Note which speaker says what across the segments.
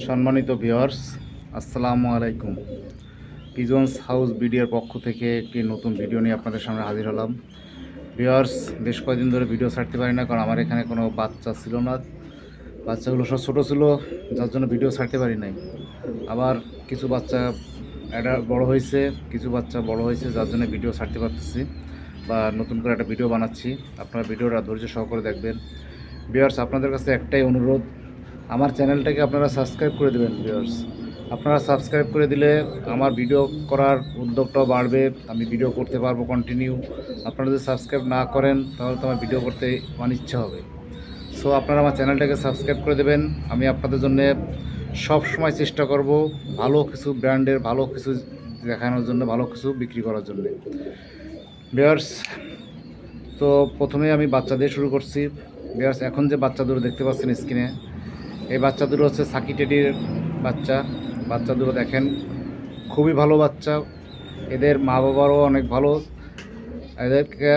Speaker 1: সম্মানিত ভিউয়ার্স আসসালামু আলাইকুম। পিজন্স হাউস ভিডিওর পক্ষ থেকে একটি নতুন ভিডিও নিয়ে আপনাদের সামনে হাজির হলাম। ভিউয়ার্স বেশ কয়েকদিন ধরে ভিডিও ছাড়তে পারি না, কারণ আমার এখানে কোনো বাচ্চা ছিল না। বাচ্চাগুলো সব ছোটো ছিল, যার জন্য ভিডিও ছাড়তে পারি নাই। আবার কিছু বাচ্চা একটা বড় হয়েছে, কিছু বাচ্চা বড় হয়েছে, যার জন্য ভিডিও ছাড়তে পারতেছি বা নতুন করে একটা ভিডিও বানাচ্ছি। আপনারা ভিডিওটা ধৈর্য সহকারে দেখবেন। ভিউয়ার্স আপনাদের কাছে একটাই অনুরোধ আমার চ্যানেলটাকে আপনারা সাবস্ক্রাইব করে দেবেন ভিউয়ার্স আপনারা সাবস্ক্রাইব করে দিলে আমার ভিডিও করার উদ্যোগটাও বাড়বে, আমি ভিডিও করতে পারব কন্টিনিউ আপনারা যদি সাবস্ক্রাইব না করেন, তাহলে তো আমার ভিডিও করতে অনিচ্ছা হবে। সো আপনারা আমার চ্যানেলটাকে সাবস্ক্রাইব করে দেবেন। আমি আপনাদের জন্য সব সময় চেষ্টা করব ভালো কিছু ব্র্যান্ডের, ভালো কিছু দেখানোর জন্য, ভালো কিছু বিক্রি করার জন্য। বিয়ার্স তো প্রথমে আমি বাচ্চা দিয়ে শুরু করছি। বিয়ার্স এখন যে বাচ্চা দুটো দেখতে পাচ্ছেন স্ক্রিনে এই বাচ্চা দুটো হচ্ছে সাকি টেডির বাচ্চা। বাচ্চা দুটো দেখেন, খুবই ভালো বাচ্চা। এদের মা বাবারও অনেক ভালো। এদেরকে,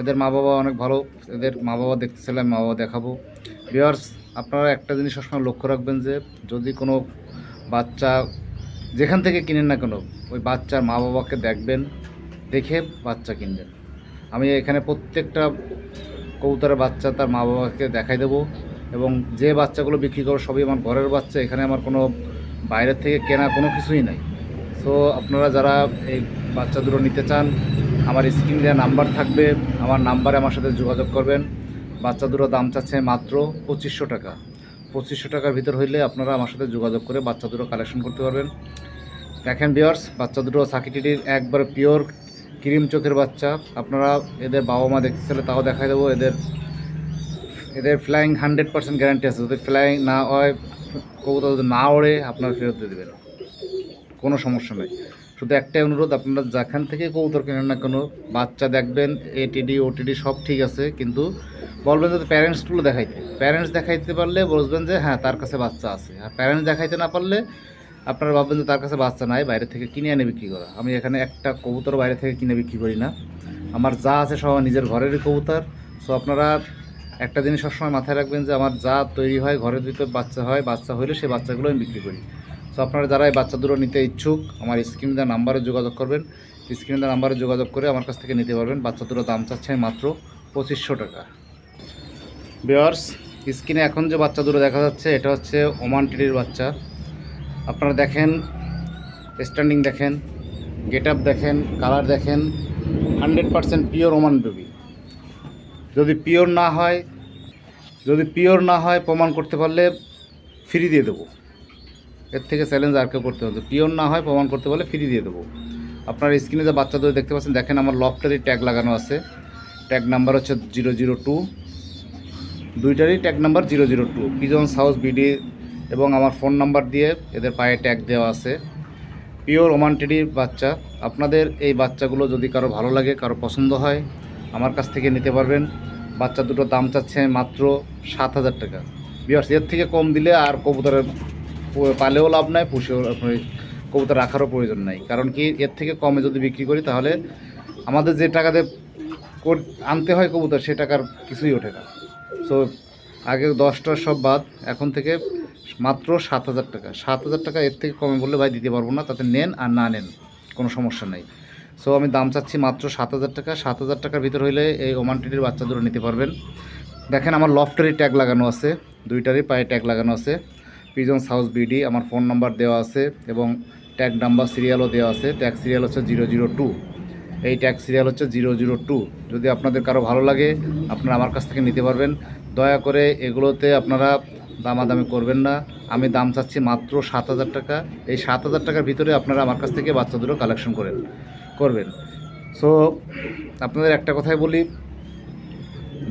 Speaker 1: এদের মা বাবা অনেক ভালো। এদের মা বাবা দেখতেছিলাম মা বাবা দেখাবো। বিয়ার্স আপনারা একটা জিনিস সবসময় লক্ষ্য রাখবেন যে, যদি কোনো বাচ্চা যেখান থেকে কিনেন না কেন, ওই বাচ্চার মা বাবাকে দেখবেন, দেখে বাচ্চা কিনবেন। আমি এখানে প্রত্যেকটা কবুতরের বাচ্চা তার মা বাবাকে দেখাই দেবো। এবং যে বাচ্চাগুলো বিক্রি করো, সবই আমার ঘরের বাচ্চা, এখানে আমার কোনো বাইরের থেকে কেনা কোনো কিছুই নাই। সো আপনারা যারা এই বাচ্চা দুটো নিতে চান, আমার স্ক্রিন দেওয়া নাম্বার থাকবে, আমার নাম্বারে আমার সাথে যোগাযোগ করবেন। বাচ্চা দুটো দাম চাচ্ছে মাত্র পঁচিশশো টাকা। পঁচিশশো টাকার ভিতর হইলে আপনারা আমার সাথে যোগাযোগ করে বাচ্চা দুটো কালেকশন করতে পারবেন। দেখেন বিয়ার্স বাচ্চা দুটো সাকিটিটির একবার পিওর ক্রিম চোখের বাচ্চা। আপনারা এদের বাবা মা দেখতে চাইলে তাও দেখাই দেবো, এদের এদের ফ্লাইং হান্ড্রেড পার্সেন্ট গ্যারান্টি আছে। যদি ফ্লাইং না হয়, কবুতর যদি না ওড়ে, আপনারা ফেরত দিয়ে দেবেন। কোনো সমস্যা নেই। শুধু একটাই অনুরোধ, আপনারা যেখান থেকে কবুতর কেনেন না কোনো, বাচ্চা দেখবেন এটিডি ওটিডি সব ঠিক আছে। কিন্তু বলবেন যে প্যারেন্টসগুলো দেখাইতে। প্যারেন্টস দেখাইতে পারলে বুঝবেন যে হ্যাঁ তার কাছে বাচ্চা আছে। আর প্যারেন্টস দেখাইতে না পারলে আপনারা ভাববেন যে, তার কাছে বাচ্চা নাই, বাইরে থেকে কিনে এনে বিক্রি করা। আমি এখানে একটা কবুতর বাইরে থেকে কিনে বিক্রি করি না। আমার যা আছে সব নিজের ঘরেরই কবুতর। সো আপনারা একটা জিনিস সবসময় মাথায় রাখবেন যে আমার যা তৈরি হয়, ঘরের ভিতর বাচ্চা হয়, বাচ্চা হলে সেই বাচ্চাগুলো আমি বিক্রি করি। সো আপনারা যারা এই বাচ্চা দুটো নিতে ইচ্ছুক, আমার স্ক্রিন দেওয়া নাম্বারে যোগাযোগ করবেন। স্ক্রিন দেওয়া নাম্বারে যোগাযোগ করে আমার কাছ থেকে নিতে পারবেন। বাচ্চা দুটো দাম চাচ্ছে মাত্র পঁচিশশো টাকা। বিয়ার্স স্ক্রিনে এখন যে বাচ্চা দুটো দেখা যাচ্ছে, এটা হচ্ছে ওমান টিডির বাচ্চা। আপনারা দেখেন স্ট্যান্ডিং দেখেন গেট আপ দেখেন কালার দেখেন hundred percent pure Oman baby যদি পিওর না হয়, যদি পিওর না হয় প্রমাণ করতে পারলে ফ্রি দিয়ে দেবো। এর থেকে চ্যালেঞ্জ আর কেউ করতে হবে পিওর না হয় প্রমাণ করতে পারলে ফ্রি দিয়ে দেবো। আপনার স্ক্রিনে যে বাচ্চা দুটো দেখতে পাচ্ছেন, দেখেন আমার লফটারই ট্যাগ লাগানো আছে। ট্যাগ নাম্বার হচ্ছে জিরো জিরো টু দুইটারই tag number zero zero two pigeons house BD এবং আমার ফোন নাম্বার দিয়ে এদের পায়ে ট্যাগ দেওয়া আছে। পিওর ওমান টেডির বাচ্চা। আপনাদের এই বাচ্চাগুলো যদি কারও ভালো লাগে, কারও পছন্দ হয় আমার কাছ থেকে নিতে পারবেন। বাচ্চা দুটো দাম চাচ্ছে মাত্র সাত হাজার টাকা। বিয়ার্স এর থেকে কম দিলে আর কবুতরের পালেও লাভ নাই, পুষেও কবুতর রাখারও প্রয়োজন নাই। কারণ কি, এর থেকে কমে যদি বিক্রি করি তাহলে আমাদের যে টাকাতে আনতে হয় কবুতর, সে টাকার কিছুই ওঠে না। সো আগে দশটার সব বাদ, এখন থেকে মাত্র সাত হাজার টাকা। সাত হাজার টাকা এর থেকে কমে বললে ভাই দিতে পারব না, তাতে নেন আর না নেন, কোনো সমস্যা নেই। সো আমি দাম চাচ্ছি মাত্র সাত হাজার টাকা। সাত হাজার টাকার ভিতর হইলে এই ওমান টিটির বাচ্চা দুটো নিতে পারবেন। দেখেন আমার লফটারি ট্যাগ লাগানো আছে। দুইটারই পায়ে ট্যাগ লাগানো আছে। পিজন্স হাউস বিডি আমার ফোন নাম্বার দেওয়া আছে এবং ট্যাগ নাম্বার সিরিয়ালও দেওয়া আছে। ট্যাগ সিরিয়াল হচ্ছে জিরো জিরো টু এই ট্যাগ সিরিয়াল হচ্ছে জিরো জিরো টু যদি আপনাদের কারও ভালো লাগে, আপনারা আমার কাছ থেকে নিতে পারবেন। দয়া করে এগুলোতে আপনারা দামাদামি করবেন না। আমি দাম চাচ্ছি মাত্র সাত হাজার টাকা। এই সাত হাজার টাকার ভিতরে আপনারা আমার কাছ থেকে বাচ্চা দুটো কালেকশন করেন। করবেন। সো আপনাদের একটা কথাই বলি,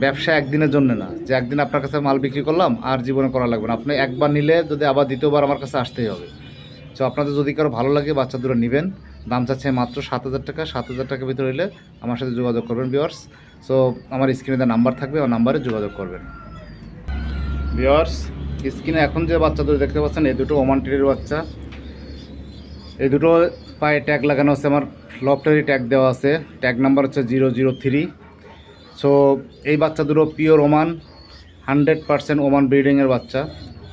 Speaker 1: ব্যবসা একদিনের জন্য না, যে একদিন আপনার কাছে মাল বিক্রি করলাম, আর জীবনে করা লাগবে না। আপনি একবার নিলে যদি আবার দ্বিতীয়বার আমার কাছে আসতেই হবে। সো আপনাদের যদি কারও ভালো লাগে, বাচ্চা দুটো নেবেন। দাম চাচ্ছে মাত্র সাত হাজার টাকা, সাত হাজার টাকার ভিতরে হলে আমার সাথে যোগাযোগ করবেন ভিওয়ার্স সো আমার স্ক্রিনে দেওয়া নাম্বার থাকবে আমার নাম্বারে যোগাযোগ করবেন। ভিওয়ার্স স্ক্রিনে এখন যে বাচ্চা দুটো দেখতে পাচ্ছেন, এই দুটো ওমান টিরির বাচ্চা। এই দুটো পায়ে ট্যাগ লাগানো আছে আমার। লফটারি ট্যাগ দেওয়া আছে। ট্যাগ নাম্বার হচ্ছে জিরো জিরো থ্রি সো এই বাচ্চা দুটো pure Oman hundred percent Oman ব্রিডিংয়ের বাচ্চা।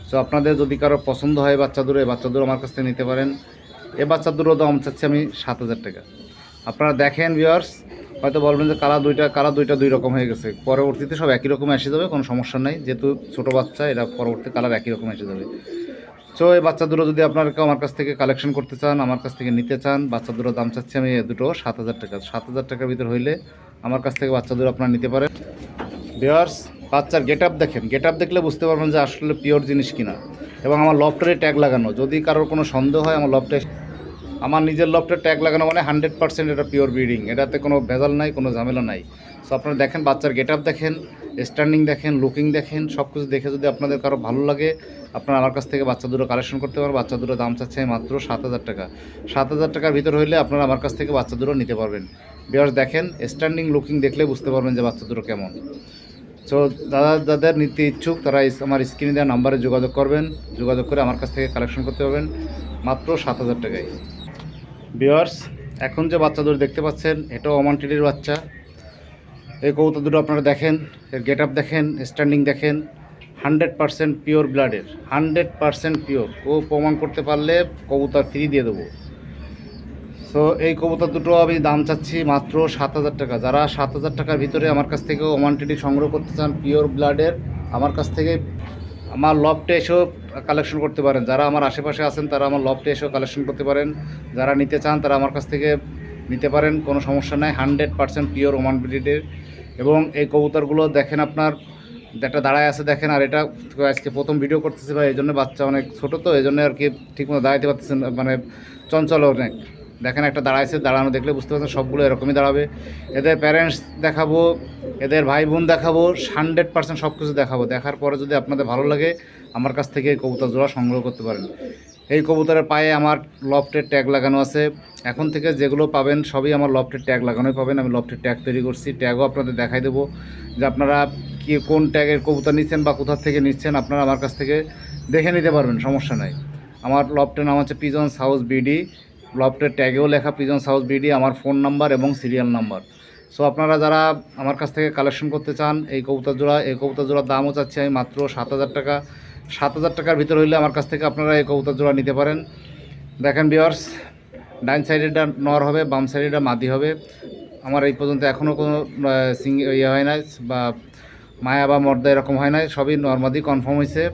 Speaker 1: সো আপনাদের যদি কারও পছন্দ হয় বাচ্চা দুটো, এই বাচ্চা দুটো আমার কাছ থেকে নিতে পারেন। এ বাচ্চা দুটো দাম চাচ্ছি আমি সাত হাজার টাকা। আপনারা দেখেন ভিউয়ার্স হয়তো বলবেন যে কালার দুইটা কালার দুইটা দুই রকম হয়ে গেছে। পরবর্তীতে সব একই রকম এসে যাবে, কোনো সমস্যা নাই। যেহেতু ছোটো বাচ্চা, এটা পরবর্তী কালার একই রকম এসে যাবে। তো এই বাচ্চা দুটো যদি আপনারা আমার কাছ থেকে কালেকশন করতে চান, আমার কাছ থেকে নিতে চান বাচ্চা দুটো দাম চাচ্ছি আমি দুটো, সাত হাজার টাকা। সাত হাজার টাকার ভিতর হইলে আমার কাছ থেকে বাচ্চা দুটো আপনারা নিতে পারেন। ভিওয়ার্স বাচ্চার গেট আপ দেখেন। গেট আপ দেখলে বুঝতে পারবেন যে আসলে পিওর জিনিস কিনা। এবং আমার লফটারে ট্যাগ লাগানো। যদি কারোর কোনো সন্দেহ হয়, আমার লফটে আমার নিজের লফটের ট্যাগ লাগানো মানে হান্ড্রেড পার্সেন্ট এটা পিওর ব্রিডিং এটাতে কোনো ভেজাল নাই, কোনো ঝামেলা নাই। সো আপনারা দেখেন, বাচ্চার গেট আপ দেখেন। স্ট্যান্ডিং দেখেন লুকিং দেখেন সব কিছু দেখে যদি আপনাদের কারও ভালো লাগে, আপনারা আমার কাছ থেকে বাচ্চা দুটো কালেকশন করতে পারেন বাচ্চা দুটো দাম চাচ্ছে মাত্র সাত হাজার টাকা। সাত হাজার টাকার ভিতর হইলে আপনারা আমার কাছ থেকে বাচ্চা দুটো নিতে পারবেন। বিয়ার্স দেখেন স্ট্যান্ডিং লুকিং দেখলে বুঝতে পারবেন যে বাচ্চা দুটো কেমন। সো দাদা যাদের নিতে ইচ্ছুক, তারা আমার স্ক্রিনে দেওয়া নাম্বারে যোগাযোগ করবেন। যোগাযোগ করে আমার কাছ থেকে কালেকশন করতে পারবেন, মাত্র সাত হাজার টাকায়। বিয়ার্স এখন যে বাচ্চা দুটো দেখতে পাচ্ছেন, এটাও অমান্টিডির বাচ্চা। এই কবুতর দুটো আপনারা দেখেন, এর গেট আপ দেখেন স্ট্যান্ডিং দেখেন হান্ড্রেড পারসেন্ট পিওর ব্লাডের হান্ড্রেড পারসেন্ট পিওর ও প্রমাণ করতে পারলে কবুতর ফ্রি দিয়ে দেবো। সো এই কবুতর দুটো আমি দাম চাচ্ছি মাত্র সাত হাজার টাকা। যারা সাত হাজার টাকার ভিতরে আমার কাছ থেকে ওমানটিটি সংগ্রহ করতে চান পিওর ব্লাডের আমার কাছ থেকে আমার লফটে এসেও কালেকশন করতে পারেন। যারা আমার আশেপাশে আছেন, তারা আমার লফটে এসেও কালেকশন করতে পারেন। যারা নিতে চান, তারা আমার কাছ থেকে নিতে পারেন, কোনো সমস্যা নাই। হান্ড্রেড পার্সেন্ট পিওর ওমান ব্রিডের এবং এই কবুতরগুলো দেখেন আপনার একটা দাঁড়ায় আছে দেখেন, আর এটা আজকে প্রথম ভিডিও করতেছি ভাই, এই জন্য বাচ্চা অনেক ছোটো তো, এই জন্য আর কি ঠিকমতো দাঁড়াইতে পারতেছেন মানে চঞ্চল অনেক। দেখেন একটা দাঁড়াইছে, দাঁড়ানো দেখলে বুঝতে পারছেন, সবগুলো এরকমই দাঁড়াবে। এদের প্যারেন্টস দেখাবো, এদের ভাই বোন দেখাবো হান্ড্রেড পার্সেন্ট সব কিছু দেখাবো। দেখার পরে যদি আপনাদের ভালো লাগে, আমার কাছ থেকে কবুতর জোড়া সংগ্রহ করতে পারেন। এই কবুতরের পায়ে আমার লফটের ট্যাগ লাগানো আছে। এখন থেকে যেগুলো পাবেন সবই আমার লফটের ট্যাগ লাগানোই পাবেন। আমি লফটের ট্যাগ তৈরি করছি। ট্যাগও আপনাদের দেখাই দেবো যে আপনারা কি, কোন ট্যাগের কবুতর নিচ্ছেন বা কোথা থেকে নিচ্ছেন আপনারা আমার কাছ থেকে দেখে নিতে পারবেন, সমস্যা নাই। আমার লফটের নাম হচ্ছে পিজন্স হাউস বিডি লফটের ট্যাগেও লেখা পিজন্স হাউস বিডি আমার ফোন নাম্বার এবং সিরিয়াল নাম্বার সো আপনারা যারা আমার কাছ থেকে কালেকশন করতে চান, এই কবুতর জোড়া এই কবুতর জোড়ার দামও চাচ্ছি আমি মাত্র সাত হাজার টাকা। সাত হাজার টাকার ভিতর হইলে আমার কাছ থেকে আপনারা এই কবুতর জোড়া নিতে পারেন। দেখেন বিয়ার্স ডাইন সাইডেরটা নর হবে, বাম সাইডেরটা মাদি হবে। আমার এই পর্যন্ত এখনও কোনো সিং ইয়ে হয় নাই বা মায়া বা মর্দা এরকম হয় নাই, সবই নর্মাদি কনফার্ম হয়েছে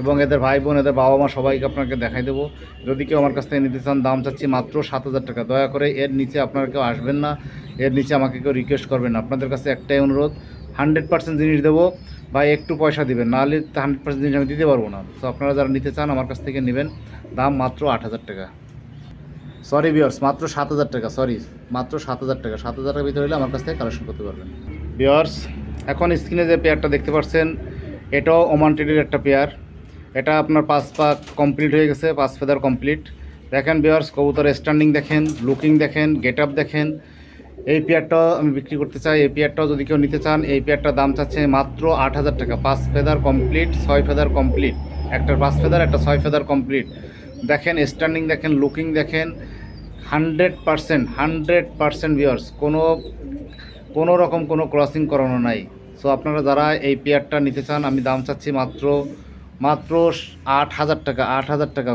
Speaker 1: এবং এদের ভাই বোন, এদের বাবা মা সবাইকে আপনাকে দেখাই দেবো। যদি কেউ আমার কাছ থেকে নিতে চান, দাম চাচ্ছি মাত্র সাত হাজার টাকা। দয়া করে এর নিচে আপনারা কেউ আসবেন না, এর নিচে আমাকে কেউ রিকোয়েস্ট করবেন আপনাদের কাছে একটাই অনুরোধ হান্ড্রেড পার্সেন্ট জিনিস দেবো। বা একটু পয়সা দিবেন, নাহলে হান্ড্রেড পার্সেন্ট জিনিস আমি দিতে পারব না। তো আপনারা যারা নিতে চান আমার কাছ থেকে নেবেন, দাম মাত্র আট হাজার টাকা। সরি বিয়ার্স মাত্র সাত হাজার টাকা সরি মাত্র সাত হাজার টাকা। সাত হাজার টাকার ভিতরে হলে আমার কাছ থেকে কালেকশন করতে পারবেন। বিয়ার্স এখন স্ক্রিনে যে পেয়ারটা দেখতে পাচ্ছেন, এটাও ওমান টেডির একটা পেয়ার এটা আপনার পাঁচ পা কমপ্লিট হয়ে গেছে, পাঁচ ফেদার কমপ্লিট দেখেন বিয়ার্স কবুতর স্ট্যান্ডিং দেখেন লুকিং দেখেন গেট আপ দেখেন। এই পেয়ারটাও আমি বিক্রি করতে চাই। এই পেয়ারটাও যদি কেউ নিতে চান, এই পেয়ারটার দাম চাচ্ছে মাত্র আট হাজার টাকা। পাঁচ ফেদার কমপ্লিট, ছয় ফেদার কমপ্লিট। একটা পাঁচ ফেদার, একটা ছয় ফেদার কমপ্লিট। দেখেন স্ট্যান্ডিং দেখেন লুকিং দেখেন hundred percent hundred percent viewers কোনো কোনো রকম কোনো ক্রসিং করানো নাই। সো আপনারা যারা এই পেয়ারটা নিতে চান, আমি দাম চাচ্ছি মাত্র মাত্র আট হাজার টাকা, আট হাজার টাকা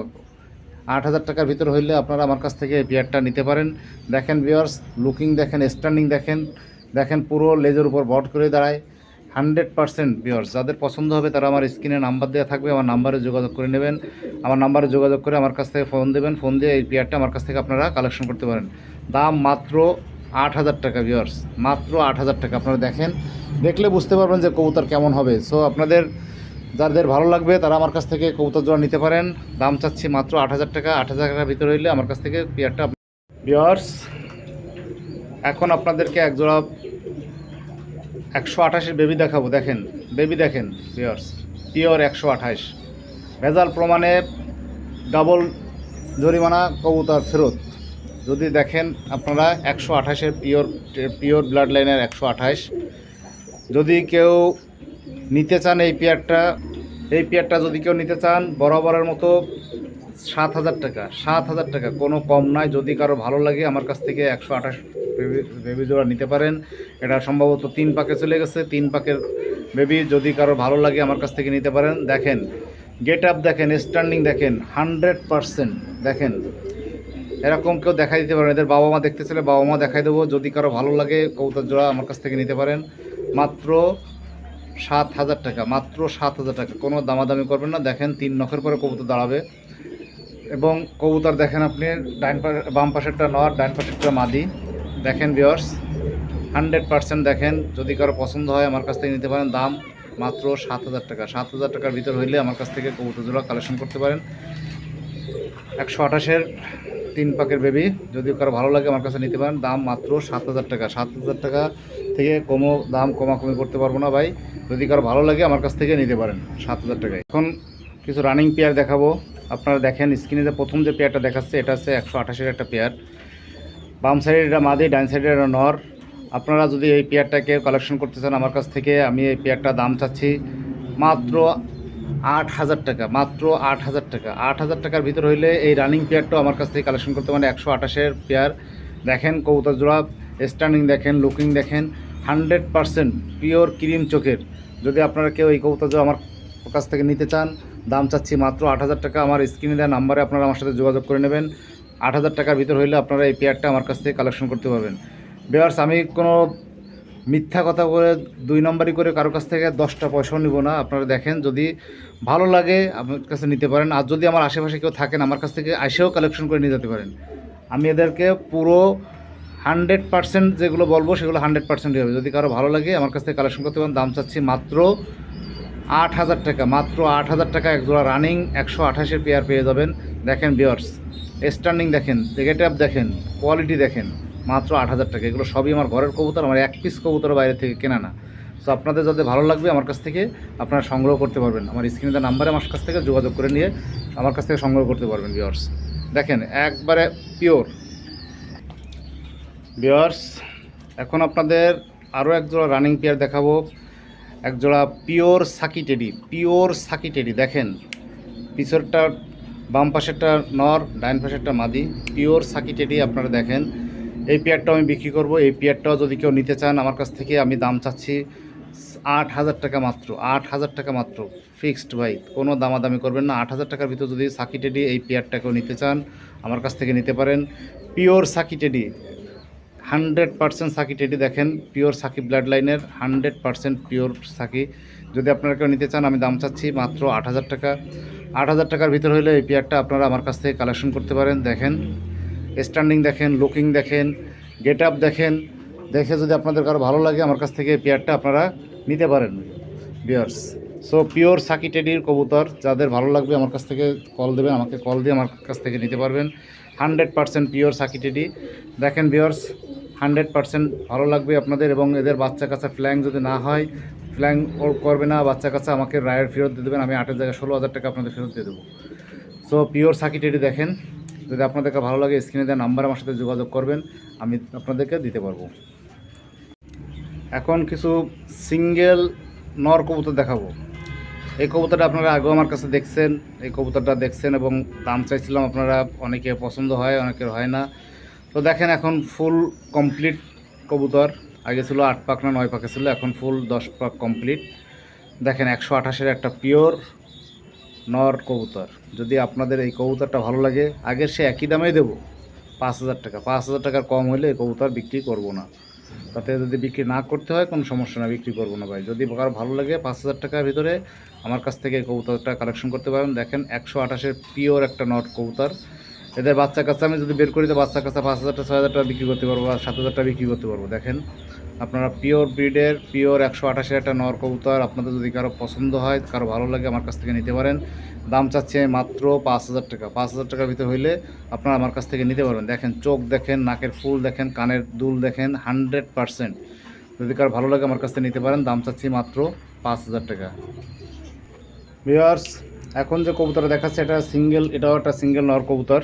Speaker 1: আট হাজার টাকার ভিতর হইলে আপনারা আমার কাছ থেকে এই পেয়ারটা নিতে পারেন। দেখেন ভিওর্স লুকিং দেখেন স্ট্যান্ডিং দেখেন দেখেন পুরো লেজের উপর বট করে দাঁড়ায়। হান্ড্রেড পার্সেন্ট ভিওর্স যাদের পছন্দ হবে তারা আমার স্ক্রিনে নাম্বার দেওয়া থাকবে, আমার নাম্বারে যোগাযোগ করে নেবেন। আমার নাম্বারে যোগাযোগ করে আমার কাছ থেকে ফোন দেবেন ফোন দিয়ে এই পেয়ারটা আমার কাছ থেকে আপনারা কালেকশন করতে পারেন। দাম মাত্র আট হাজার টাকা ভিওর্স মাত্র আট হাজার টাকা। আপনারা দেখেন, দেখলে বুঝতে পারবেন যে কবুতর কেমন হবে। সো আপনাদের যাদের ভালো লাগবে তারা আমার কাছ থেকে কবুতর জোড়া নিতে পারেন। দাম চাচ্ছি মাত্র আট হাজার টাকা আট হাজার টাকার ভিতরে হইলে আমার কাছ থেকে পেয়ারটা ভিওর্স এখন আপনাদেরকে এক জোড়া একশো আঠাশের বেবি দেখাবো দেখেন বেবি দেখেন ভিওর্স পিওর একশো আঠাশ। ভেজাল প্রমাণে ডাবল জরিমানা কবুতর ফেরত। যদি দেখেন আপনারা একশো আঠাশের পিওর পিওর ব্লাড লাইনের একশো আঠাশ। যদি কেউ নিতে চান এই পেয়ারটা এই পেয়ারটা যদি কেউ নিতে চান, বরাবরের মতো সাত হাজার টাকা, সাত হাজার টাকা, কোনো কম নয়। যদি কারও ভালো লাগে, আমার কাছ থেকে একশো আঠাশ বেবি জোড়া নিতে পারেন। এটা সম্ভবত তিন পাকে চলে গেছে, তিন পাকের বেবি। যদি কারও ভালো লাগে, আমার কাছ থেকে নিতে পারেন। দেখেন, গেট আপ দেখেন, স্ট্যান্ডিং দেখেন, হান্ড্রেড পারসেন্ট দেখেন। এরকম কেউ দেখাই দিতে পারেন। এদের বাবা মা দেখতে চাইলে বাবা মা দেখাই দেবো। যদি কারও ভালো লাগে, কবুতর জোড়া আমার কাছ থেকে নিতে পারেন। মাত্র সাত হাজার টাকা, মাত্র সাত হাজার টাকা। কোনো দামাদামি করবেন না, দেখেন তিন নখের পরে কবুতর দাঁড়াবে। এবং কবুতর দেখেন আপনি ডাইন পাশে বাম পাশেরটা নর ডাইন পাশেরটা মাদি। দেখেন বিয়ার্স হান্ড্রেড পার্সেন্ট দেখেন, যদি কারও পছন্দ হয় আমার কাছ থেকে নিতে পারেন। দাম মাত্র সাত হাজার টাকা। সাত হাজার টাকার ভিতর হইলে আমার কাছ থেকে কবুতর জোড়া কালেকশন করতে পারেন। একশো আঠাশের তিন পাকের বেবি যদি কারও ভালো লাগে আমার কাছে নিতে পারেন। দাম মাত্র সাত হাজার টাকা, সাত হাজার টাকা থেকে কমো, দাম কমাকমি করতে পারব না ভাই। যদি কারও ভালো লাগে আমার কাছ থেকে নিতে পারেন সাত হাজার টাকায়। এখন কিছু রানিং পেয়ার দেখাবো। আপনারা দেখেন স্ক্রিনে যে প্রথম যে পেয়ারটা দেখাচ্ছে, এটা হচ্ছে একশো আঠাশের একটা পেয়ার বাম সাইডের এটা মাদি ডাইন সাইডের এটা নর। আপনারা যদি এই পেয়ারটাকে কালেকশন করতে চান আমার কাছ থেকে, আমি এই পেয়ারটা দাম চাচ্ছি মাত্র আট হাজার টাকা, মাত্র আট হাজার টাকা। আট হাজার টাকার ভিতর হইলে এই রানিং পেয়ারটাও আমার কাছ থেকে কালেকশন করতে মানে একশো আঠাশের পেয়ার দেখেন কবুতর জোড়া স্ট্যান্ডিং দেখেন লুকিং দেখেন হান্ড্রেড পারসেন্ট পিওর ক্রিম চোখের। যদি আপনারা কেউ এই কবুতর জোড়া আমার কাছ থেকে নিতে চান, দাম চাচ্ছি মাত্র আট হাজার টাকা। আমার স্ক্রিনে দেওয়া নাম্বারে আপনারা আমার সাথে যোগাযোগ করে নেবেন। আট হাজার টাকার ভিতর হইলে আপনারা এই পেয়ারটা আমার কাছ থেকে কালেকশন করতে পারবেন। বেয়ার্স আমি কোনো মিথ্যা কথা বলে দুই নম্বরই করে কারও কাছ থেকে দশটা পয়সাও নিব না। আপনারা দেখেন, যদি ভালো লাগে আপনার কাছে নিতে পারেন। আর যদি আমার আশেপাশে কেউ থাকেন, আমার কাছ থেকে এসেও কালেকশন করে নিয়ে যেতে পারেন। আমি এদেরকে পুরো হান্ড্রেড পার্সেন্ট যেগুলো বলব, সেগুলো হান্ড্রেড পার্সেন্টই হবে। যদি কারও ভালো লাগে, আমার কাছ থেকে কালেকশন করতে পারেন। দাম চাচ্ছি মাত্র আট হাজার টাকা। মাত্র আট হাজার টাকা এক জোড়া রানিং একশো আঠাশের পেয়ার পেয়ে যাবেন। দেখেন বিয়ার্স স্ট্যান্ডিং দেখেন গেট আপ দেখেন কোয়ালিটি দেখেন। মাত্র আট হাজার টাকা। এগুলো সবই আমার ঘরের কবুতর, আমার এক পিস কবুতর বাইরে থেকে কেনা না। সো আপনাদের যাতে ভালো লাগবে আমার কাছ থেকে আপনারা সংগ্রহ করতে পারবেন। আমার স্ক্রিনে নাম্বারে আমার কাছ থেকে যোগাযোগ করে নিয়ে আমার কাছ থেকে সংগ্রহ করতে পারবেন বিয়ার্স দেখেন, একবারে পিওর বিয়ার্স এখন আপনাদের আরও এক জোড়া রানিং পেয়ার দেখাবো। এক জোড়া পিওর সাকি টেডি পিওর সাকি টেডি দেখেন। পিছরটা বাম পাশেরটা নর ডাইন পাশেরটা মাদি। পিওর সাকি টেডি আপনারা দেখেন। এই পেয়ারটাও আমি বিক্রি করব। এই পেয়ারটাও যদি কেউ নিতে চান, আমার কাছ থেকে আমি দাম চাচ্ছি আট হাজার টাকা মাত্র, আট হাজার টাকা মাত্র। ফিক্সড ভাই, কোনো দামাদামি করবেন না। আট হাজার টাকার ভিতর যদি সাকি টেডি এই পেয়ারটাকেও নিতে চান, আমার কাছ থেকে নিতে পারেন। পিওর সাকি টেডি, হান্ড্রেড পার্সেন্ট সাকি টেডি দেখেন, পিওর সাকি ব্লাড লাইনের হান্ড্রেড পার্সেন্ট পিওর সাকি। যদি আপনারা কেউ নিতে চান, আমি দাম চাচ্ছি মাত্র আট হাজার টাকা। আট হাজার টাকার ভিতর হলে এই পেয়ারটা আপনারা আমার কাছ থেকে কালেকশন করতে পারেন। দেখেন স্ট্যান্ডিং দেখেন লুকিং দেখেন গেট আপ দেখেন, দেখে যদি আপনাদের কারও ভালো লাগে আমার কাছ থেকে পেয়ারটা আপনারা নিতে পারেন বিয়ার্স সো পিওর সাকি টেডির কবুতর, যাদের ভালো লাগবে আমার কাছ থেকে কল দেবেন, আমাকে কল দিয়ে আমার কাছ থেকে নিতে পারবেন। হান্ড্রেড পার্সেন্ট পিওর সাকি টেডি দেখেন বিয়ার্স হান্ড্রেড পার্সেন্ট ভালো লাগবে আপনাদের এবং এদের বাচ্চা কাচ্চা ফ্ল্যাং যদি না হয় ফ্ল্যাং করবে না, বাচ্চা কাচ্চা আমাকে রায়ের ফেরত দিয়ে দেবেন, আমি আটের জায়গায় ষোলো হাজার টাকা আপনাদের ফেরত দিয়ে দেবো। সো পিওর সাকি টেডি দেখেন। যদি আপনাদেরকে ভালো লাগে স্ক্রিনে দেওয়া নাম্বার আমার সাথে যোগাযোগ করবেন, আমি আপনাদেরকে দিতে পারব। এখন কিছু সিঙ্গেল নর কবুতর দেখাবো। এই কবুতরটা আপনারা আগেও আমার কাছে দেখছেন, এই কবুতরটা দেখছেন এবং দাম চাইছিলাম আপনারা, অনেকে পছন্দ হয়, অনেকের হয় না। তো দেখেন এখন ফুল কমপ্লিট কবুতর, আগে ছিল আট পাক না নয় পাকে ছিল, এখন ফুল দশ পাক কমপ্লিট দেখেন একশো আঠাশের একটা পিওর নর কবুতর। যদি আপনাদের এই কবুতরটা ভালো লাগে আগের সে একই দামেই দেবো। পাঁচ হাজার টাকা। পাঁচ হাজার টাকার কম হলে এই কবুতর বিক্রি করব না। তাতে যদি বিক্রি না করতে হয়, কোনো সমস্যা না, বিক্রি করব না ভাই। যদি কারও ভালো লাগে, পাঁচ হাজার টাকার ভিতরে আমার কাছ থেকে এই কবুতরটা কালেকশন করতে পারেন। দেখেন, একশো আঠাশের পিওর একটা নট কবুতর। এদের বাচ্চা কাচ্চা আমি যদি বের করি, তো বাচ্চা কাচ্চা পাঁচ হাজার টাকা ছয় হাজার টাকা বিক্রি করতে পারব, আর সাত হাজার টাকা বিক্রি করতে পারব। দেখেন আপনারা পিওর ব্রিডের, পিওর একশো আঠাশের একটা নর কবুতর আপনাদের যদি কারও পছন্দ হয়, কারও ভালো লাগে, আমার কাছ থেকে নিতে পারেন। দাম চাচ্ছে মাত্র পাঁচ হাজার টাকা। পাঁচ হাজার টাকার ভিতর হইলে আপনারা আমার কাছ থেকে নিতে পারবেন। দেখেন, চোখ দেখেন, নাকের ফুল দেখেন, কানের দুল দেখেন, হান্ড্রেড পারসেন্ট। যদি কারও ভালো লাগে, আমার কাছ থেকে নিতে পারেন। দাম চাচ্ছি মাত্র পাঁচ হাজার টাকা। ভিওয়ার্স এখন যে কবুতর দেখাচ্ছে, এটা সিঙ্গেল এটাও একটা সিঙ্গেল নর কবুতর।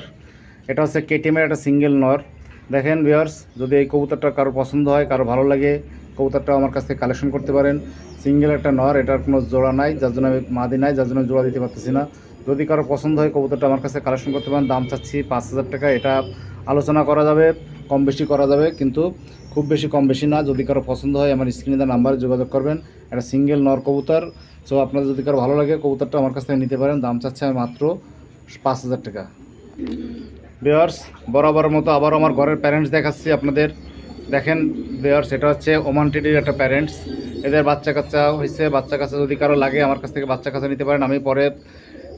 Speaker 1: এটা হচ্ছে কেটিএমের একটা সিঙ্গেল নর। দেখেন ভিওয়ার্স যদি এই কবুতরটা কারও পছন্দ হয়, কারও ভালো লাগে কবুতরটা আমার কাছ থেকে কালেকশন করতে পারেন। সিঙ্গেল একটা নর, এটার কোনো জোড়া নাই, যার জন্য আমি মাদি নাই, যার জন্য জোড়া দিতে পারতেছি না। যদি কারও পছন্দ হয়, কবুতরটা আমার কাছে কালেকশন করতে পারেন। দাম চাচ্ছি পাঁচ হাজার টাকা, এটা আলোচনা করা যাবে, কম বেশি করা যাবে, কিন্তু খুব বেশি, কম বেশি না। যদি কারও পছন্দ হয়, আমার স্ক্রিনে দেওয়া নাম্বারে যোগাযোগ করবেন। একটা সিঙ্গেল নর কবুতর সো আপনার যদি কারও ভালো লাগে, কবুতরটা আমার কাছ থেকে নিতে পারেন। দাম চাচ্ছে আমি মাত্র পাঁচ হাজার টাকা। বেয়ার্স বরাবর মতো আবার আমার ঘরের প্যারেন্টস দেখাচ্ছি আপনাদের। দেখেন বেয়ার্স এটা হচ্ছে ওমান টিডির একটা প্যারেন্টস এদের বাচ্চা কাচ্চা হয়েছে বাচ্চা কাচ্চা যদি কারও লাগে, আমার কাছ থেকে বাচ্চা কাচ্চা নিতে পারেন। আমি পরে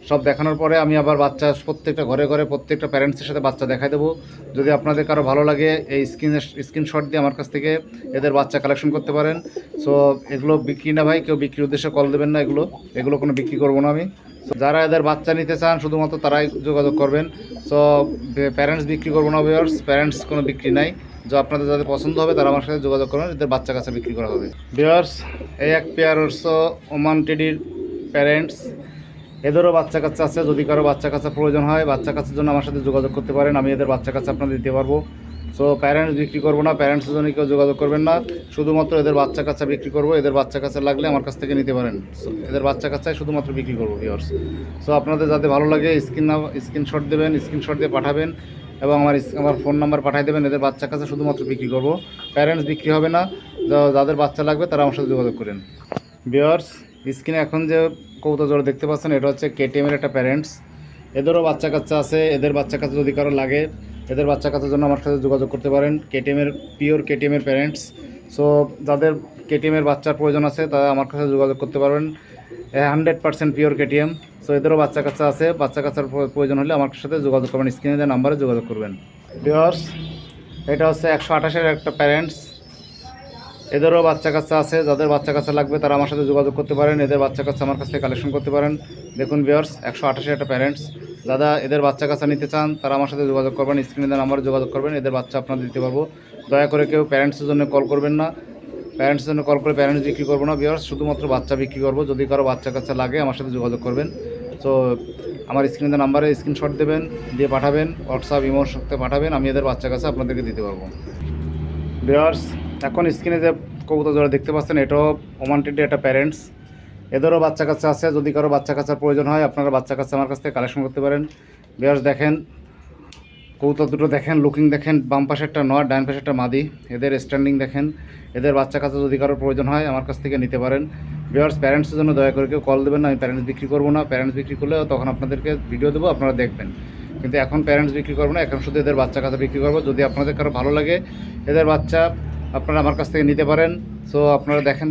Speaker 1: সব দেখানোর পরে আমি আবার বাচ্চা প্রত্যেকটা ঘরে ঘরে প্রত্যেকটা প্যারেন্টসের সাথে বাচ্চা দেখাই দেবো। যদি আপনাদের কারও ভালো লাগে, এই স্ক্রিনের স্ক্রিনশট দিয়ে আমার কাছ থেকে এদের বাচ্চা কালেকশন করতে পারেন। সো এগুলো বিক্রি না ভাই, কেউ বিক্রির উদ্দেশ্যে কল দেবেন না এগুলো। এগুলো কোনো বিক্রি করব না আমি। যারা এদের বাচ্চা নিতে চান, শুধুমাত্র তারাই যোগাযোগ করবেন। সো প্যারেন্টস বিক্রি করব না বিয়ার্স প্যারেন্টস কোনো বিক্রি নাই। যা আপনাদের যাদের পছন্দ হবে, তারা আমার সাথে যোগাযোগ করবেন এদের বাচ্চা কাচ্চা বিক্রি করা হবে। বিয়ার্স এই এক পেয়ার ওমান টেডির প্যারেন্টস এদেরও বাচ্চা কাচ্চা আছে, যদি কারও বাচ্চা কাচ্চা প্রয়োজন হয়, বাচ্চা কাচ্চার জন্য আমার সাথে যোগাযোগ করতে পারেন, আমি এদের বাচ্চা কাচ্চা আপনাদের দিতে পারব। সো প্যারেন্টস বিক্রি করব না প্যারেন্টসের জন্য কেউ যোগাযোগ করবেন না, শুধুমাত্র এদের বাচ্চা কাচ্চা বিক্রি করব, এদের বাচ্চা কাচ্চা লাগলে আমার কাছ থেকে নিতে পারেন। এদের বাচ্চা কাচ্চাই শুধুমাত্র বিক্রি করব ভিওর্স সো আপনাদের যাতে ভালো লাগে স্ক্রিন স্ক্রিনশট দেবেন স্ক্রিনশট দিয়ে পাঠাবেন, এবং আমার আমার ফোন নাম্বার পাঠিয়ে দেবেন, এদের বাচ্চা কাছে শুধুমাত্র বিক্রি করব। প্যারেন্টস বিক্রি হবে না যাদের বাচ্চা লাগবে তারা আমার সাথে যোগাযোগ করেন। বিয়ার্স স্ক্রিনে এখন যে কৌতো জোড়া দেখতে পাচ্ছেন, এটা হচ্ছে কেটিএমের একটা প্যারেন্টস এদেরও বাচ্চা কাচ্চা আছে। এদের বাচ্চা কাচ্চা যদি কারও লাগে, এদের বাচ্চা কাচ্চার জন্য আমার সাথে যোগাযোগ করতে পারেন। কেটিএমের পিওর কেটিএমের প্যারেন্টস সো যাদের কেটিএমের বাচ্চার প্রয়োজন আছে, তারা আমার কাছে যোগাযোগ করতে পারবেন। Hundred percent pure KTM so এদেরও বাচ্চা কাচ্চা আছে। বাচ্চা কাচ্চার প্র- প্রয়োজন হলে আমার সাথে যোগাযোগ করবেন। স্ক্রিনে নাম্বারে যোগাযোগ করবেন। বিয়ার্স এটা হচ্ছে একশো আঠাশের একটা প্যারেন্টস এদেরও বাচ্চা কাচ্চা আছে, যাদের বাচ্চা কাচ্চা লাগবে তারা আমার সাথে যোগাযোগ করতে পারেন, এদের বাচ্চা কাচ্চা আমার কাছ কালেকশন করতে পারেন। দেখুন বিয়ার্স একশো আঠাশের একটা প্যারেন্টস দাদা, এদের বাচ্চা কাচ্চা নিতে চান, তারা আমার সাথে যোগাযোগ করবেন স্ক্রিনে নাম্বারে যোগাযোগ করবেন, এদের বাচ্চা আপনাদের দিতে পারব। দয়া করে কেউ প্যারেন্টসের জন্য কল করবেন না। প্যারেন্টসের জন্য কল করে প্যারেন্টস বিক্রি করব না বিয়ার্স শুধুমাত্র বাচ্চা বিক্রি করব, যদি কারও বাচ্চা কাচ্চা লাগে, আমার সাথে যোগাযোগ করবেন। তো আমার স্ক্রিনে নাম্বারে স্ক্রিনশট দেবেন, দিয়ে পাঠাবেন হোয়াটসঅ্যাপ ইমোর সাথে পাঠাবেন, আমি এদের বাচ্চা কাছে আপনাদেরকে দিতে পারব। বিয়ার্স এখন স্ক্রিনে যে কবুতর জোড়া দেখতে পাচ্ছেন, এটাও ওমান্টেড একটা প্যারেন্টস এদেরও বাচ্চা কাচ্চা আছে, যদি কারও বাচ্চা কাচ্চার প্রয়োজন হয়, আপনারা বাচ্চা কাচ্চা আমার কাছ থেকে কালেকশন করতে পারেন। বিয়ার্স, দেখেন, কবুতর দুটো দেখেন লুকিং দেখেন, বাম পাশে একটা নয় ডান পাশে একটা মাদি। এদের স্ট্যান্ডিং দেখেন, এদের বাচ্চা কাচ্চা যদি কারোর প্রয়োজন হয়, আমার কাছ থেকে নিতে পারেন। বিয়ার্স প্যারেন্টসের জন্য দয়া করে কেউ কল দেবেন না, আমি প্যারেন্টস বিক্রি করব না। প্যারেন্টস বিক্রি করলে তখন আপনাদেরকে ভিডিও দেবো, আপনারা দেখবেন। কিন্তু এখন প্যারেন্টস বিক্রি করব না, এখন শুধু এদের বাচ্চা কাচ্চা বিক্রি করব। যদি আপনাদের কারও ভালো লাগে, এদের বাচ্চা আপনারা আমার কাছ থেকে নিতে পারেন। সো আপনারা দেখেন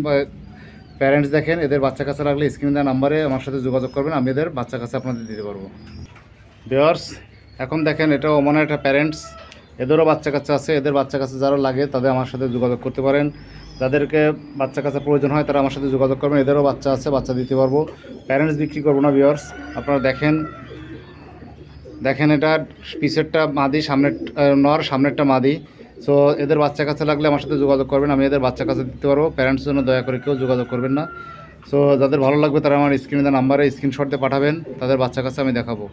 Speaker 1: প্যারেন্টস দেখেন, এদের বাচ্চা কাচ্চা লাগলে স্ক্রিন দেওয়া নাম্বারে আমার সাথে যোগাযোগ করবেন, আমি এদের বাচ্চা কাচ্চা আপনাদের দিতে পারব। বিয়ার্স এখন দেখেন, এটা ওমন একটা প্যারেন্টস এদেরও বাচ্চা কাচ্চা আছে, এদের বাচ্চা কাচ্চা যারা লাগে, তাদের আমার সাথে যোগাযোগ করতে পারেন। যাদেরকে বাচ্চা কাচ্চা প্রয়োজন হয়, তারা আমার সাথে যোগাযোগ করবেন, এদেরও বাচ্চা আছে, বাচ্চা দিতে পারব। প্যারেন্টস বিক্রি করব না বিয়ার্স আপনারা দেখেন দেখেন এটা, পিছেরটা মাদি, সামনের নর, সামনেরটা মাদি। সো এদের বাচ্চা কাছে লাগলে আমার সাথে যোগাযোগ করবেন, আমি এদের বাচ্চা কাছে দিতে পারব। প্যারেন্টসের জন্য দয়া করে কেউ যোগাযোগ করবেন না। সো যাদের ভালো লাগবে তারা আমার স্ক্রিনে দেওয়া নাম্বারে স্ক্রিনশট পাঠাবেন, তাদের বাচ্চা কাছে আমি দেখাবো।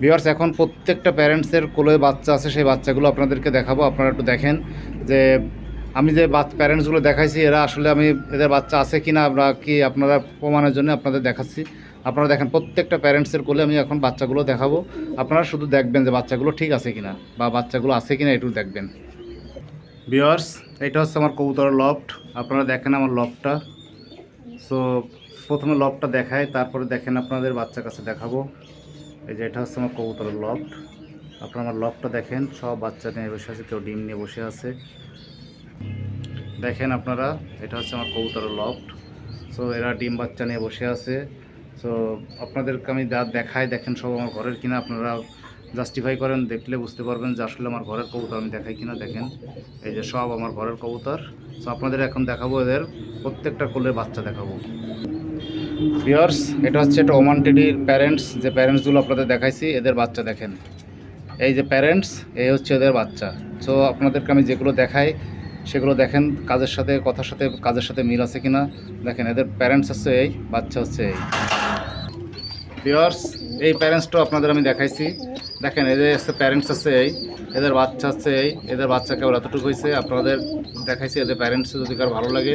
Speaker 1: ভিওয়ার্স এখন প্রত্যেকটা প্যারেন্টসের কোলে বাচ্চা আছে, সেই বাচ্চাগুলো আপনাদেরকে দেখাবো, আপনারা একটু দেখেন যে আমি যে প্যারেন্টসগুলো দেখাইছি, এরা আসলে আমি এদের বাচ্চা আছে কি না আমরা কি আপনারা প্রমাণের জন্য আপনাদের দেখাচ্ছি। আপনারা দেখেন, প্রত্যেকটা প্যারেন্টসের কোলে আমি এখন বাচ্চাগুলো দেখাবো। আপনারা শুধু দেখবেন যে বাচ্চাগুলো ঠিক আছে কিনা বা বাচ্চাগুলো আছে কিনা একটু দেখবেন। বিয়ার্স এটা হচ্ছে আমার কবুতরের লফট আপনারা দেখেন আমার লফটটা সো প্রথমে লফটটা দেখায় তারপরে দেখেন আপনাদের বাচ্চা কাছে দেখাবো। এই যে এটা হচ্ছে আমার কবুতরের লফট আপনারা আমার লফটটা দেখেন, সব বাচ্চা নিয়ে বসে আছে, কেউ ডিম নিয়ে বসে আছে। দেখেন আপনারা, এটা হচ্ছে আমার কবুতরের লফট সো এরা ডিম বাচ্চা নিয়ে বসে আছে। সো আপনাদেরকে আমি যা দেখাই, দেখেন সব আমার ঘরের কিনা, আপনারা জাস্টিফাই করেন, দেখলে বুঝতে পারবেন যে আসলে আমার ঘরের কবুতর আমি দেখাই কিনা। দেখেন, এই যে সব আমার ঘরের কবুতর। সো আপনাদের এখন দেখাবো এদের, প্রত্যেকটা কোলের বাচ্চা দেখাবো। ভিওর্স এটা হচ্ছে একটা ওমান টেডির প্যারেন্টস যে প্যারেন্টসগুলো আপনাদের দেখাইছি, এদের বাচ্চা দেখেন। এই যে প্যারেন্টস এই হচ্ছে এদের বাচ্চা। সো আপনাদেরকে আমি যেগুলো দেখাই, সেগুলো দেখেন, কাজের সাথে, কথার সাথে, কাজের সাথে মিল আছে কিনা। দেখেন, এদের প্যারেন্টস হচ্ছে এই, বাচ্চা হচ্ছে এই। ভিওর্স এই প্যারেন্টসটাও আপনাদের আমি দেখাইছি। দেখেন, এদের প্যারেন্টস আছে এই, এদের বাচ্চা আছে এই, এদের বাচ্চা কেবল এতটুকু হয়েছে আপনাদের দেখাইছি, এদের প্যারেন্টস যদি কারও ভালো লাগে,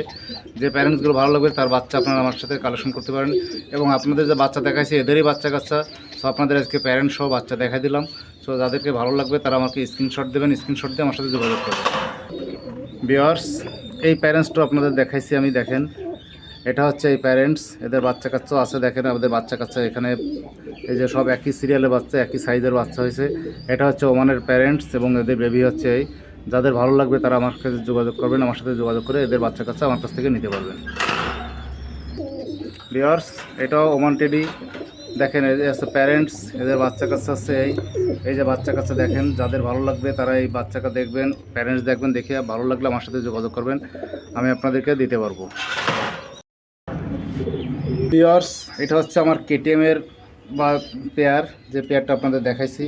Speaker 1: যে প্যারেন্টসগুলো ভালো লাগবে, তার বাচ্চা আপনারা আমার সাথে কালেকশন করতে পারেন। এবং আপনাদের যে বাচ্চা দেখাইছি, এদেরই বাচ্চা কাচ্চা। সো আপনাদের আজকে প্যারেন্টস সহ বাচ্চা দেখাই দিলাম। সো যাদেরকে ভালো লাগবে, তারা আমাকে স্ক্রিনশট দেবেন স্ক্রিনশট দিয়ে আমার সাথে যোগাযোগ করবেন। বিয়ার্স এই প্যারেন্টসটা আপনাদের দেখাইছি আমি, দেখেন। এটা হচ্ছে এই প্যারেন্টস এদের বাচ্চা কাচ্চাও আছে, দেখেন আমাদের বাচ্চা কাচ্চা এখানে, এই যে সব একই সিরিয়ালের বাচ্চা, একই সাইজের বাচ্চা হয়েছে। এটা হচ্ছে ওমানের প্যারেন্টস এবং এদের বেবি হচ্ছে এই। যাদের ভালো লাগবে তারা আমার কাছে যোগাযোগ করবেন, আমার সাথে যোগাযোগ করে এদের বাচ্চা কাচ্চা আমার কাছ থেকে নিতে পারবেন। বিয়ার্স এটাও ওমান টেডি দেখেন যে আছে প্যারেন্টস এদের বাচ্চা কাচ্চা আছে এই। এই যে বাচ্চা কাচ্চা দেখেন, যাদের ভালো লাগবে তারা এই বাচ্চাকে দেখবেন প্যারেন্টস দেখবেন, দেখে ভালো লাগলে আমার সাথে যোগাযোগ করবেন, আমি আপনাদেরকে দিতে পারব। পিয়ার্স এটা হচ্ছে আমার কেটিএমের বা পেয়ার যে পেয়ারটা আপনাদের দেখাইছি।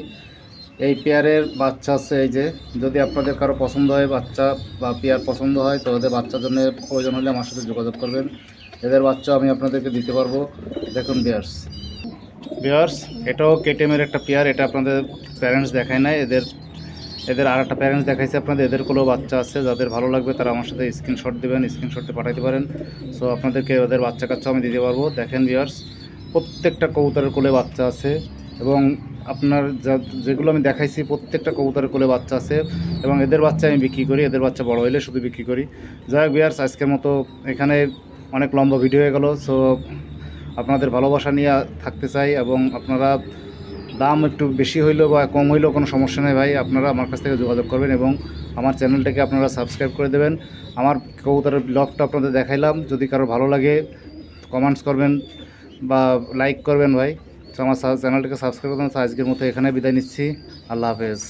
Speaker 1: এই পেয়ারের বাচ্চা আছে এই যে। যদি আপনাদের কারও পছন্দ হয় বাচ্চা বা পেয়ার পছন্দ হয়, তো ওদের বাচ্চার জন্য প্রয়োজন হলে আমার সাথে যোগাযোগ করবেন। এদের বাচ্চা আমি আপনাদেরকে দিতে পারব। দেখুন বিয়ার্স বিয়ার্স এটাও কেটিএমের একটা পেয়ার এটা আপনাদের প্যারেন্টস দেখায় নাই। এদের এদের আর একটা প্যারেন্টস দেখাইছে আপনাদের, এদের কোলেও বাচ্চা আছে, যাদের ভালো লাগবে তারা আমার সাথে স্ক্রিনশট দেবেন স্ক্রিনশটে পাঠাতে পারেন। সো আপনাদেরকে ওদের বাচ্চা কাচ্চা আমি দিতে পারব। দেখেন বিয়ার্স প্রত্যেকটা কবুতরের কোলে বাচ্চা আছে এবং আপনার যা, যেগুলো আমি দেখাইছি প্রত্যেকটা কবুতরের কোলে বাচ্চা আছে এবং এদের বাচ্চা আমি বিক্রি করি, এদের বাচ্চা বড় হইলে শুধু বিক্রি করি। যাই হোক বিয়ার্স আজকের মতো এখানে অনেক লম্বা ভিডিও হয়ে গেল। সো আপনাদের ভালোবাসা নিয়ে থাকতে চাই এবং আপনারা দাম একটু বেশি হইল বা কম হইলেও কোনো সমস্যা নেই ভাই, আপনারা আমার কাছ থেকে যোগাযোগ করবেন এবং আমার চ্যানেলটাকে আপনারা সাবস্ক্রাইব করে দেবেন। আমার কবুতরের ব্লগটা আপনাদের দেখাইলাম, যদি কারও ভালো লাগে কমেন্টস করবেন বা লাইক করবেন ভাই। তো আমার চ্যানেলটাকে সাবস্ক্রাইব করবেন আজকের মতো এখানে বিদায় নিচ্ছি। আল্লাহ হাফেজ।